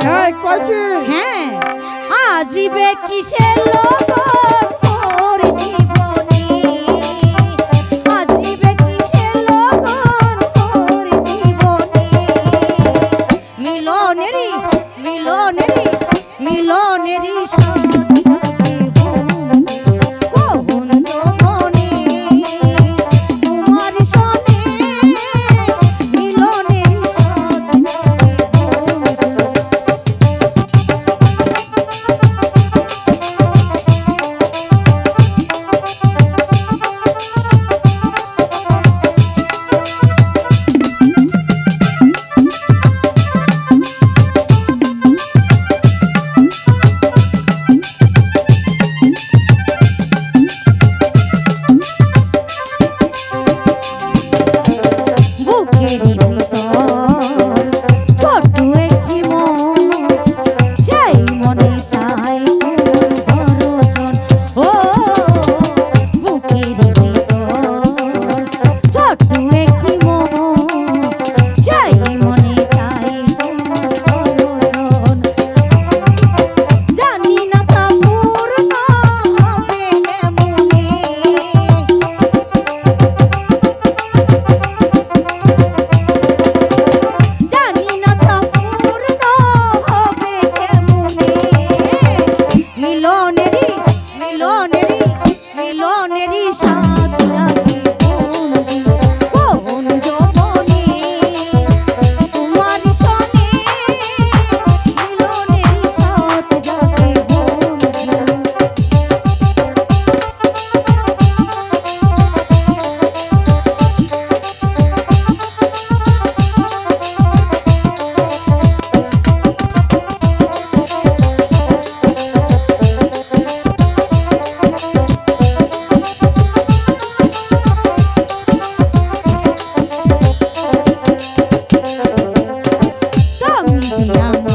হ্যাঁ কয় কি? হ্যাঁ আজিবে কিসের লোক মিলনেরই মিলনেরই মিলনেরই সঙ্গে মনেরই আমি